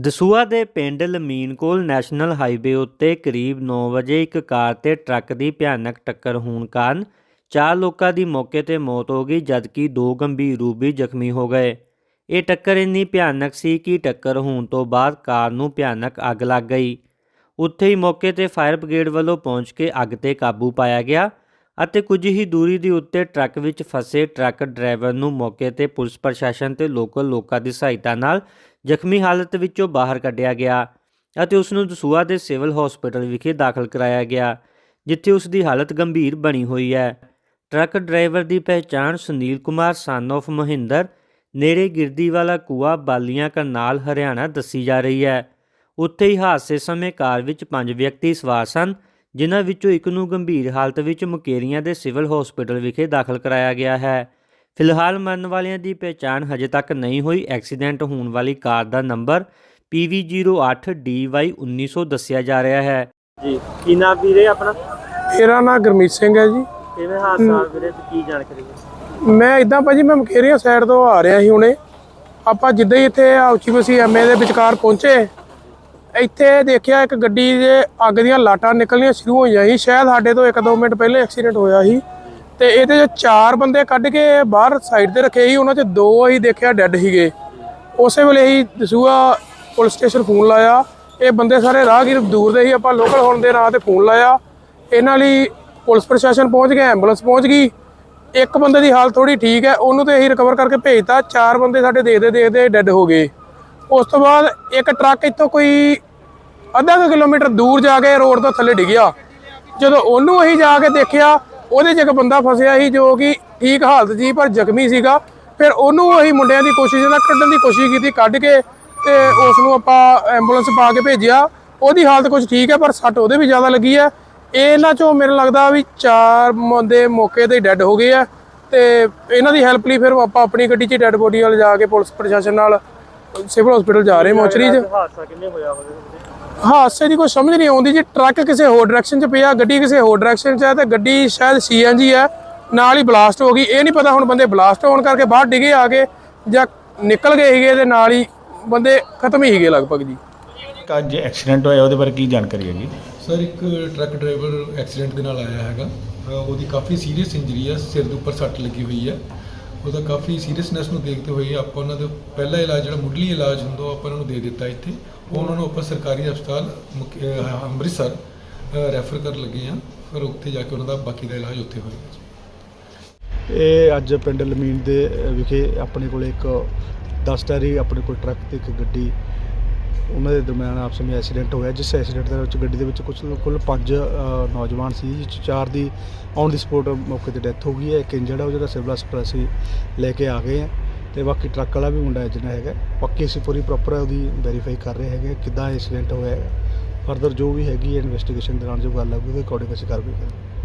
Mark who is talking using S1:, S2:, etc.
S1: ਦਸੂਆ ਦੇ ਪਿੰਡ ਲਮੀਨ ਕੋਲ ਨੈਸ਼ਨਲ ਹਾਈਵੇ ਉੱਤੇ ਕਰੀਬ 9 ਵਜੇ ਇੱਕ ਕਾਰ ਤੇ ਟਰੱਕ ਦੀ ਭਿਆਨਕ ਟੱਕਰ ਹੋਣ ਕਾਰਨ ਚਾਰ ਲੋਕਾਂ ਦੀ ਮੌਕੇ ਤੇ ਮੌਤ ਹੋ ਗਈ, ਜਦਕਿ ਦੋ ਗੰਭੀਰ ਰੂਪ ਵੀ ਜ਼ਖਮੀ ਹੋ ਗਏ। ਇਹ ਟੱਕਰ ਇੰਨੀ ਭਿਆਨਕ ਸੀ ਕਿ ਟੱਕਰ ਹੋਣ ਤੋਂ ਬਾਅਦ ਕਾਰ ਨੂੰ ਭਿਆਨਕ ਅੱਗ ਲੱਗ ਗਈ। ਉੱਥੇ ਹੀ ਮੌਕੇ ਤੇ ਫਾਇਰ ਬ੍ਰਿਗੇਡ ਵੱਲੋਂ ਪਹੁੰਚ ਕੇ ਅੱਗ ਤੇ ਕਾਬੂ ਪਾਇਆ ਗਿਆ। ਅਤੇ ਕੁਝ ਹੀ ਦੂਰੀ ਦੇ ਉੱਤੇ ਟਰੱਕ ਵਿੱਚ ਫਸੇ ਟਰੱਕ ਡਰਾਈਵਰ ਨੂੰ ਮੌਕੇ ਤੇ ਪੁਲਿਸ ਪ੍ਰਸ਼ਾਸਨ ਤੇ ਲੋਕਲ ਲੋਕਾਂ ਦੀ ਸਹਾਇਤਾ ਨਾਲ ਜ਼ਖਮੀ ਹਾਲਤ ਵਿੱਚੋਂ ਬਾਹਰ ਕੱਢਿਆ ਗਿਆ ਅਤੇ ਉਸ ਨੂੰ ਦਸੂਹਾ ਦੇ ਸਿਵਲ ਹਸਪਤਾਲ ਵਿਖੇ ਦਾਖਲ ਕਰਾਇਆ ਗਿਆ, ਜਿੱਥੇ ਉਸ ਦੀ ਹਾਲਤ ਗੰਭੀਰ ਬਣੀ ਹੋਈ ਹੈ। ਟਰੱਕ ਡਰਾਈਵਰ ਦੀ ਪਹਿਚਾਣ ਸੁਨੀਲ ਕੁਮਾਰ ਸਨ of ਮਹਿੰਦਰ, ਨੇੜੇ ਗਿਰਦੀ ਵਾਲਾ ਕੂਆ, ਬਾਲੀਆਂ ਕਰਨਾਲ, ਹਰਿਆਣਾ ਦੱਸੀ ਜਾ ਰਹੀ ਹੈ। ਉੱਥੇ ਹੀ ਹਾਦਸੇ ਸਮੇਂ ਕਾਰ ਵਿੱਚ ਪੰਜ ਵਿਅਕਤੀ ਸਵਾਰ ਸਨ ਜਿਨ੍ਹਾਂ ਵਿੱਚੋਂ ਇੱਕ ਨੂੰ ਗੰਭੀਰ ਹਾਲਤ ਵਿੱਚ ਮੁਕੇਰੀਆਂ ਦੇ ਸਿਵਲ ਹਸਪਤਾਲ ਵਿਖੇ ਦਾਖਲ ਕਰਾਇਆ ਗਿਆ ਹੈ। ਫਿਲਹਾਲ ਮਰਨ ਵਾਲਿਆਂ ਦੀ ਪਛਾਣ ਹਜੇ ਤੱਕ ਨਹੀਂ ਹੋਈ। ਐਕਸੀਡੈਂਟ ਹੋਣ ਵਾਲੀ ਕਾਰ ਦਾ ਨੰਬਰ PV08DY1900 ਦੱਸਿਆ ਜਾ ਰਿਹਾ ਹੈ। ਜੀ ਕੀ ਨਾਮ ਵੀਰੇ ਆਪਣਾ?
S2: ਮੇਰਾ ਨਾਮ ਗੁਰਮੀਤ ਸਿੰਘ ਹੈ ਜੀ।
S1: ਕਿਵੇਂ ਹਾਦਸਾ ਵੀਰੇ? ਤੇ ਕੀ ਜਾਣਕਾਰੀ ਹੈ?
S2: ਮੈਂ ਇਦਾਂ ਭਾਜੀ ਮੈਂ ਮਖੇਰੀਆ ਸਾਈਡ ਤੋਂ ਆ ਰਿਹਾ ਸੀ ਹੁਣੇ। ਆਪਾਂ ਜਿੱਦਾਂ ਹੀ ਇੱਥੇ ਉੱਚੀ ਬਸੀ ਐਮਏ ਦੇ ਵਿਚਕਾਰ ਪਹੁੰਚੇ ਇੱਥੇ ਦੇਖਿਆ ਇੱਕ ਗੱਡੀ ਦੇ ਅੱਗ ਦੀਆਂ ਲਾਟਾਂ ਨਿਕਲਣੀਆਂ ਸ਼ੁਰੂ ਹੋਈਆਂ ਸੀ। ਸ਼ਾਇਦ ਸਾਡੇ ਤੋਂ 1-2 ਮਿੰਟ ਪਹਿਲੇ ਐਕਸੀਡੈਂਟ ਹੋਇਆ ਸੀ। ਤੇ ਇਹਦੇ 'ਚ ਚਾਰ ਬੰਦੇ ਕੱਢ ਕੇ ਬਾਹਰ ਸਾਈਡ ਤੇ ਰੱਖੇ ਸੀ। ਉਹਨਾਂ 'ਚ ਦੋ ਅਸੀਂ ਦੇਖਿਆ ਡੈੱਡ ਸੀਗੇ। ਉਸੇ ਵੇਲੇ ਹੀ ਦਸੂਆ ਪੁਲਿਸ ਸਟੇਸ਼ਨ ਫੋਨ ਲਾਇਆ। ਇਹ ਬੰਦੇ ਸਾਰੇ ਰਾਹਗੀਰ ਦੂਰ ਦੇ ਸੀ। ਆਪਾਂ ਲੋਕਲ ਹੋਣ ਦੇ ਨਾਂ ਤੇ ਫੋਨ ਲਾਇਆ। ਇਹਨਾਂ ਲਈ ਪੁਲਿਸ ਪ੍ਰਸ਼ਾਸਨ ਪਹੁੰਚ ਗਿਆ ਐਂਬੂਲੈਂਸ ਪਹੁੰਚ ਗਈ। ਇੱਕ ਬੰਦੇ ਦੀ ਹਾਲਤ ਥੋੜੀ ਠੀਕ ਹੈ। ਉਹਨੂੰ ਤੇ ਅਸੀਂ ਰਿਕਵਰ ਕਰਕੇ ਭੇਜਤਾ। ਚਾਰ ਬੰਦੇ ਸਾਡੇ ਦੇਖਦੇ ਦੇਖਦੇ ਡੈੱਡ ਹੋ ਗਏ। ਉਸ ਤੋਂ ਬਾਅਦ ਇੱਕ ਟਰੱਕ ਇੱਥੋਂ ਕੋਈ ਅੱਧਾ ਕੁ ਕਿਲੋਮੀਟਰ ਦੂਰ ਜਾ ਕੇ ਰੋਡ ਤੋਂ ਥੱਲੇ ਡਿੱਗਿਆ। ਜਦੋਂ ਉਹਨੂੰ ਅਸੀਂ ਜਾ ਕੇ ਦੇਖਿਆ, ਉਹਦੇ 'ਚ ਇੱਕ ਬੰਦਾ ਫਸਿਆ ਸੀ ਜੋ ਕਿ ਠੀਕ ਹਾਲਤ ਸੀ, ਪਰ ਜ਼ਖਮੀ ਸੀਗਾ। ਫਿਰ ਉਹਨੂੰ ਅਸੀਂ ਮੁੰਡਿਆਂ ਦੀ ਕੋਸ਼ਿਸ਼ ਨਾਲ ਕੱਢਣ ਦੀ ਕੋਸ਼ਿਸ਼ ਕੀਤੀ, ਕੱਢ ਕੇ ਤੇ ਉਸ ਨੂੰ ਆਪਾਂ ਐਂਬੂਲੈਂਸ ਪਾ ਕੇ ਭੇਜਿਆ। ਉਹਦੀ ਹਾਲਤ ਕੁਝ ਠੀਕ ਹੈ, ਪਰ ਸੱਟ ਉਹਦੇ ਵੀ ਜ਼ਿਆਦਾ ਲੱਗੀ ਹੈ। ਇਹਨਾਂ ਚੋਂ ਮੈਨੂੰ ਲੱਗਦਾ ਵੀ ਚਾਰ ਬੰਦੇ ਮੌਕੇ ਤੇ ਡੈੱਡ ਹੋ ਗਏ ਆ ਤੇ ਇਹਨਾਂ ਦੀ ਹੈਲਪ ਲਈ ਫਿਰ ਆਪਾਂ ਆਪਣੀ ਗੱਡੀ 'ਚ ਡੈੱਡ ਬੋਡੀ ਵਾਲ ਜਾ ਕੇ ਪੁਲਿਸ ਪ੍ਰਸ਼ਾਸਨ ਨਾਲ ਸਿਵਲ ਹਸਪੀਟਲ ਜਾ ਰਹੇ ਮੋਚਰੀ 'ਚ।
S1: ਹਾਦਸਾ ਕਿੰਨੇ ਹੋਇਆ ਹੋਵੇ
S2: ਹਾਦਸੇ ਦੀ ਕੋਈ ਸਮਝ ਨਹੀਂ ਆਉਂਦੀ ਜੀ। ਟਰੱਕ ਕਿਸੇ ਹੋਰ ਡਾਇਰੈਕਸ਼ਨ 'ਚ ਪਿਆ ਗੱਡੀ ਕਿਸੇ ਹੋਰ ਡਾਇਰੈਕਸ਼ਨ 'ਚ ਹੈ ਤੇ ਗੱਡੀ ਸ਼ਾਇਦ ਸੀਐਨਜੀ ਹੈ। ਨਾਲ ਹੀ ਬਲਾਸਟ ਹੋ ਗਈ। ਇਹ ਨਹੀਂ ਪਤਾ ਹੁਣ ਬੰਦੇ ਬਲਾਸਟ ਹੋਣ ਕਰਕੇ ਬਾਹਰ ਡਿੱਗੇ ਆ ਕੇ ਜਾਂ ਨਿਕਲ ਗਏ ਸੀਗੇ ਤੇ ਨਾਲ ਹੀ ਬੰਦੇ ਖਤਮ ਹੀ ਸੀਗੇ ਲਗਭਗ ਜੀ।
S3: ਅੱਜ ਐਕਸੀਡੈਂਟ ਹੋਇਆ ਉਹਦੇ ਬਾਰੇ ਕੀ ਜਾਣਕਾਰੀ ਹੈਗੀ?
S4: ਸਰ ਇੱਕ ਟਰੱਕ ਡਰਾਈਵਰ ਐਕਸੀਡੈਂਟ ਦੇ ਨਾਲ ਆਇਆ ਹੈਗਾ। ਉਹਦੀ ਕਾਫੀ ਸੀਰੀਅਸ ਇੰਜਰੀ ਹੈ। ਸਿਰ ਦੇ ਉੱਪਰ ਸੱਟ ਲੱਗੀ ਹੋਈ ਹੈ। ਉਹਦਾ ਕਾਫੀ ਸੀਰੀਅਸਨੈਸ ਨੂੰ ਦੇਖਦੇ ਹੋਏ ਆਪਾਂ ਉਹਨਾਂ ਦਾ ਪਹਿਲਾ ਇਲਾਜ ਜਿਹੜਾ ਮੁੱਢਲੀ ਇਲਾਜ ਹੁੰਦਾ ਉਹ ਆਪਾਂ ਉਹਨਾਂ ਨੂੰ ਦੇ ਦਿੱਤਾ ਇੱਥੇ। ਉਹ ਉਹਨਾਂ ਨੂੰ ਆਪਾਂ ਸਰਕਾਰੀ ਹਸਪਤਾਲ ਮੁਕ- ਅੰਮ੍ਰਿਤਸਰ ਰੈਫਰ ਕਰਨ ਲੱਗੇ ਆ ਫਿਰ ਉੱਥੇ ਜਾ ਕੇ ਉਹਨਾਂ ਦਾ ਬਾਕੀ ਦਾ ਇਲਾਜ ਉੱਥੇ ਹੋਏਗਾ
S5: ਇਹ ਅੱਜ ਪਿੰਡ ਲਮੀਨ ਦੇ ਵਿਖੇ ਆਪਣੇ ਕੋਲ ਇੱਕ 10 ਟਾਇਰੀ ਆਪਣੇ ਕੋਲ ਟਰੱਕ ਤੇ ਇੱਕ ਗੱਡੀ ਉਹਨਾਂ ਦੇ ਦਰਮਿਆਨ ਆਪਸ ਵਿੱਚ ਐਕਸੀਡੈਂਟ ਹੋਇਆ ਜਿਸ ਐਕਸੀਡੈਂਟ ਦੇ ਵਿੱਚ ਗੱਡੀ ਦੇ ਵਿੱਚ ਕੁਝ ਕੁੱਲ ਪੰਜ ਅ, ਨੌਜਵਾਨ ਸੀ ਜਿਸ 'ਚ ਚਾਰ ਦੀ ਔਨ ਦੀ ਸਪੋਟ ਮੌਕੇ ਤੇ ਡੈਥ ਹੋ ਗਈ ਹੈ ਇੱਕ ਇੰਜਰਡ ਹੈ ਉਹ ਜਿਹੜਾ ਸਿਵਲ ਹਸਪਤਾਲ ਅਸੀਂ ਲੈ ਕੇ ਆ ਗਏ ਆ ਤੇ ਬਾਕੀ ਟਰੱਕ ਵਾਲਾ ਵੀ ਮੁੰਡਾ ਜਿਹਨਾਂ ਹੈਗਾ ਪੱਕੀ ਅਸੀਂ ਪੂਰੀ ਪ੍ਰੋਪਰ ਉਹਦੀ ਵੈਰੀਫਾਈ ਕਰ ਰਹੇ ਹੈਗੇ ਕਿੱਦਾਂ ਐਕਸੀਡੈਂਟ ਹੋਇਆ ਹੈਗਾ ਫਰਦਰ ਜੋ ਵੀ ਹੈਗੀ ਇਨਵੈਸਟੀਗੇਸ਼ਨ ਦੌਰਾਨ ਜੋ ਗੱਲ ਆਊਗੀ ਉਹਦੇ ਅਕੋਰਡਿੰਗ ਅਸੀਂ ਕਾਰਵਾਈ ਕਰਾਂਗੇ।